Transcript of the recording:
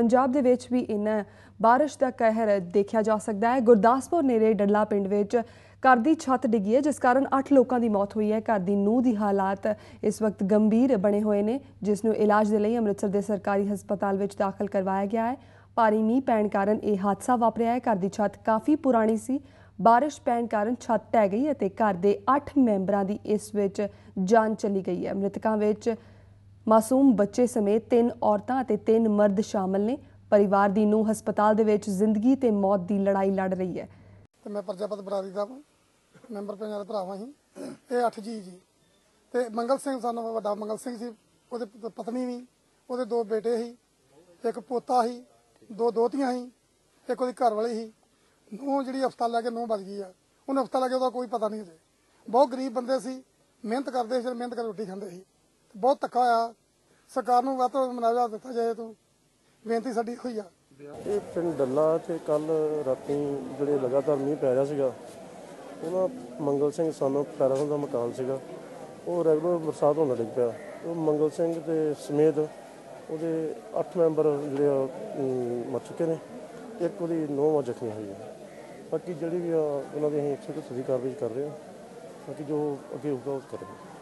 ਪੰਜਾਬ ਦੇ ਵਿੱਚ ਵੀ ਇਨ ਬਾਰਿਸ਼ ਦਾ ਕਹਿਰ ਦੇਖਿਆ ਜਾ ਸਕਦਾ ਹੈ। ਗੁਰਦਾਸਪੁਰ ਨੇੜੇ ਡੱਲਾ ਪਿੰਡ ਵਿੱਚ ਘਰ ਦੀ ਛੱਤ ਡਿੱਗੀ ਹੈ, ਜਿਸ ਕਾਰਨ 8 ਲੋਕਾਂ ਦੀ ਮੌਤ ਹੋਈ ਹੈ। ਘਰ ਦੀ ਨੂੰਹ ਦੀ ਹਾਲਾਤ ਇਸ ਵਕਤ ਗੰਭੀਰ ਬਣੇ ਹੋਏ ਨੇ, ਜਿਸ ਨੂੰ ਇਲਾਜ ਦੇ ਲਈ ਅੰਮ੍ਰਿਤਸਰ ਦੇ ਸਰਕਾਰੀ ਹਸਪਤਾਲ ਵਿੱਚ ਦਾਖਲ ਕਰਵਾਇਆ ਗਿਆ ਹੈ। ਭਾਰੀ ਮੀਂਹ ਪੈਣ ਕਾਰਨ ਇਹ ਹਾਦਸਾ ਵਾਪਰਿਆ ਹੈ। ਘਰ ਦੀ ਛੱਤ ਕਾਫੀ ਪੁਰਾਣੀ ਸੀ। ਬਾਰਿਸ਼ ਪੈਣ ਕਾਰਨ ਛੱਤ ਢਹਿ ਗਈ ਅਤੇ ਘਰ ਦੇ 8 ਮੈਂਬਰਾਂ ਦੀ ਇਸ ਵਿੱਚ ਜਾਨ ਚਲੀ ਗਈ ਹੈ। ਮ੍ਰਿਤਕਾਂ ਵਿੱਚ ਮਾਸੂਮ ਬੱਚੇ ਸਮੇਤ ਤਿੰਨ ਔਰਤਾਂ ਅਤੇ ਤਿੰਨ ਮਰਦ ਸ਼ਾਮਲ ਨੇ। ਪਰਿਵਾਰ ਦੀ ਨੂੰ ਹਸਪਤਾਲ ਦੇ ਵਿੱਚ ਜ਼ਿੰਦਗੀ ਤੇ ਮੌਤ ਦੀ ਲੜਾਈ ਲੜ ਰਹੀ ਹੈ। ਤੇ ਮੈਂ ਪ੍ਰਜਾਪਤ ਬਰਾਦਰੀ ਦਾ ਮੈਂਬਰ ਪੰਜਾਬ ਦੇ ਭਰਾਵਾਂ ਸੀ ਇਹ 8 ਜੀ ਜੀ। ਤੇ ਮੰਗਲ ਸਿੰਘ ਸਾਨੂੰ ਵੱਡਾ ਮੰਗਲ ਸਿੰਘ ਸੀ। ਉਹਦੇ ਪਤਨੀ ਵੀ। ਉਹਦੇ ਦੋ ਬੇਟੇ ਸੀ ਇੱਕ ਪੋਤਾ ਸੀ ਦੋ ਦੋਤੀਆਂ ਸੀ ਇੱਕ ਉਹਦੀ ਘਰ ਵਾਲੀ ਸੀ ਨੂੰ ਜਿਹੜੀ ਹਸਪਤਾਲ ਲੈ ਕੇ ਨੂੰ ਵੱਜ ਗਈ ਆ। ਉਹਨੂੰ ਹਸਪਤਾਲ ਲੈ ਕੇ ਉਹਦਾ ਕੋਈ ਪਤਾ ਨਹੀਂ ਸੀ ਬਹੁਤ ਗਰੀਬ ਬੰਦੇ ਸੀ। ਮਿਹਨਤ ਕਰਦੇ ਸੀ ਮਿਹਨਤ ਕਰਕੇ ਰੋਟੀ ਖਾਂਦੇ ਸੀ। ਬਹੁਤ ਧੱਕਾ ਹੋਇਆ ਸਰਕਾਰ ਨੂੰ ਵੱਧ ਤੋਂ ਮੁਆਵਜ਼ਾ ਦਿੱਤਾ ਜਾਏ ਤੋਂ ਬੇਨਤੀ ਸਾਡੀ ਹੋਈ ਆ। ਇਹ ਪਿੰਡ ਡੱਲਾ ਤੇ ਕੱਲ ਰਾਤੀ ਜਿਹੜੇ ਲਗਾਤਾਰ ਮੀਂਹ ਪੈ ਰਿਹਾ ਸੀਗਾ ਉਹਨਾਂ ਮੰਗਲ ਸਿੰਘ ਸਾਨੂੰ ਪੈਰਾਂ ਦਾ ਮਕਾਨ ਸੀਗਾ। ਉਹ ਰੈਗੂਲਰ ਬਰਸਾਤ ਹੋਣ ਲੱਗ ਪਿਆ। ਉਹ ਮੰਗਲ ਸਿੰਘ ਦੇ ਸਮੇਤ ਉਹਦੇ 8 ਮੈਂਬਰ ਜਿਹੜੇ ਆ, ਅਮ, ਮਰ ਚੁੱਕੇ ਨੇ। ਇੱਕ ਉਹਦੀ ਨੌਂ ਜ਼ਖਮੀ ਹੋਈ ਹੈ। ਬਾਕੀ ਜਿਹੜੀ ਵੀ ਆ ਉਹਨਾਂ ਦੀ ਅਸੀਂ 170 ਦੀ ਕਾਰਵਾਈ ਕਰ ਰਹੇ ਹਾਂ। ਬਾਕੀ ਜੋ ਅੱਗੇ ਹੋਊਗਾ ਉਹ ਕਰਾਂਗੇ।